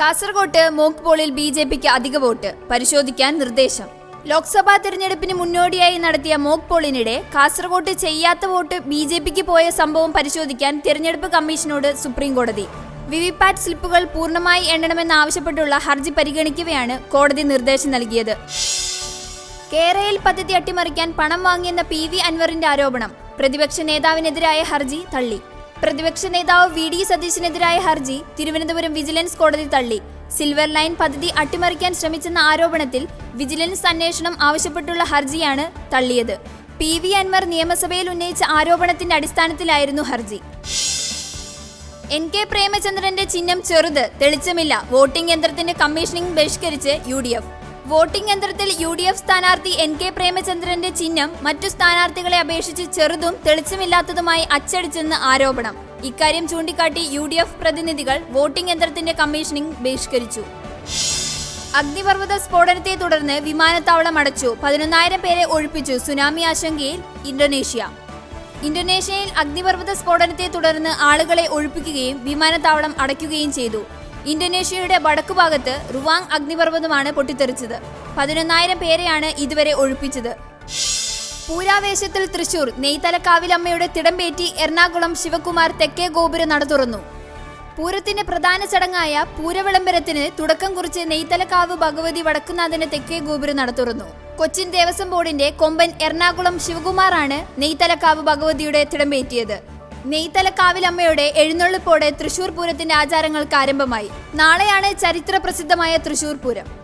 കാസർകോട്ട് മോക്ക് പോളിൽ B J പിക്ക് അധിക വോട്ട്. പരിശോധിക്കാൻ നിർദ്ദേശം. ലോക്സഭാ തെരഞ്ഞെടുപ്പിന് മുന്നോടിയായി നടത്തിയ മോക്ക് പോളിനിടെ കാസർകോട്ട് ചെയ്യാത്ത വോട്ട് ബി ജെ പിക്ക് പോയ സംഭവം പരിശോധിക്കാൻ തെരഞ്ഞെടുപ്പ് കമ്മീഷനോട് സുപ്രീം കോടതി വിവിപാറ്റ് സ്ലിപ്പുകൾ പൂർണമായി എണ്ണണമെന്നാവശ്യപ്പെട്ടുള്ള ഹർജി പരിഗണിക്കവെയാണ് കോടതി നിർദ്ദേശം നൽകിയത്. കേരയിൽ പദ്ധതി അട്ടിമറിക്കാൻ പണം വാങ്ങിയെന്ന പി വി അൻവറിന്റെ ആരോപണം. പ്രതിപക്ഷ നേതാവിനെതിരായ ഹർജി തള്ളി. പ്രതിപക്ഷ നേതാവ് വി ഡി സതീശിനെതിരായ ഹർജി തിരുവനന്തപുരം വിജിലൻസ് കോടതി തള്ളി. സിൽവർ ലൈൻ പദ്ധതി അട്ടിമറിക്കാൻ ശ്രമിച്ചെന്ന ആരോപണത്തിൽ വിജിലൻസ് അന്വേഷണം ആവശ്യപ്പെട്ടുള്ള ഹർജിയാണ് തള്ളിയത്. പി വി അൻവർ നിയമസഭയിൽ ഉന്നയിച്ച ആരോപണത്തിന്റെ അടിസ്ഥാനത്തിലായിരുന്നു ഹർജി. എൻ കെ പ്രേമചന്ദ്രന്റെ ചിഹ്നം ചെറുത് തെളിച്ചമില്ല. വോട്ടിംഗ് യന്ത്രത്തിന്റെ കമ്മീഷനിംഗ് ബഹിഷ്കരിച്ച് യു വോട്ടിംഗ് യന്ത്രത്തിൽ യു ഡി എഫ് സ്ഥാനാർത്ഥി എൻ കെ പ്രേമചന്ദ്രന്റെ ചിഹ്നം മറ്റു സ്ഥാനാർത്ഥികളെ അപേക്ഷിച്ച് ചെറുതും തെളിച്ചമില്ലാത്തതുമായി അച്ചടിച്ചെന്ന് ആരോപണം. ഇക്കാര്യം ചൂണ്ടിക്കാട്ടി യു ഡി എഫ് പ്രതിനിധികൾ വോട്ടിംഗ് യന്ത്രത്തിന്റെ കമ്മീഷനിംഗ് ബഹിഷ്കരിച്ചു. അഗ്നിപർവത സ്ഫോടനത്തെ തുടർന്ന് വിമാനത്താവളം അടച്ചു. പതിനൊന്നായിരം പേരെ ഒഴിപ്പിച്ചു സുനാമി ആശങ്കയിൽ ഇന്തോനേഷ്യ. ഇന്തോനേഷ്യയിൽ അഗ്നിപർവത സ്ഫോടനത്തെ തുടർന്ന് ആളുകളെ ഒഴിപ്പിക്കുകയും വിമാനത്താവളം അടയ്ക്കുകയും ചെയ്തു. ഇന്തോനേഷ്യയുടെ വടക്കുഭാഗത്ത് റുവാങ് അഗ്നിപർവതമാണ് പൊട്ടിത്തെറിച്ചത്. പതിനൊന്നായിരം പേരെയാണ് ഇതുവരെ ഒഴിപ്പിച്ചത്. പൂരാവേശത്തിൽ തൃശൂർ നെയ്തലക്കാവിലമ്മയുടെ തിടമ്പേറ്റി എറണാകുളം ശിവകുമാർ തെക്കേ ഗോപുര നട തുറന്നു. പൂരത്തിന്റെ പ്രധാന ചടങ്ങായ പൂരവിളംബരത്തിന് തുടക്കം കുറിച്ച് നെയ്തലക്കാവ് ഭഗവതി വടക്കുനാഥന് തെക്കേ ഗോപുരം നട തുറന്നു. കൊച്ചിൻ ദേവസ്വം ബോർഡിന്റെ കൊമ്പൻ എറണാകുളം ശിവകുമാറാണ് നെയ്തലക്കാവ് ഭഗവതിയുടെ തിടമ്പേറ്റിയത്. നെയ്തലക്കാവിലമ്മയുടെ എഴുന്നള്ളിപ്പോടെ തൃശൂർ പൂരത്തിന്റെ ആചാരങ്ങൾക്ക് ആരംഭമായി. നാളെയാണ് ചരിത്ര പ്രസിദ്ധമായ തൃശൂർ പൂരം.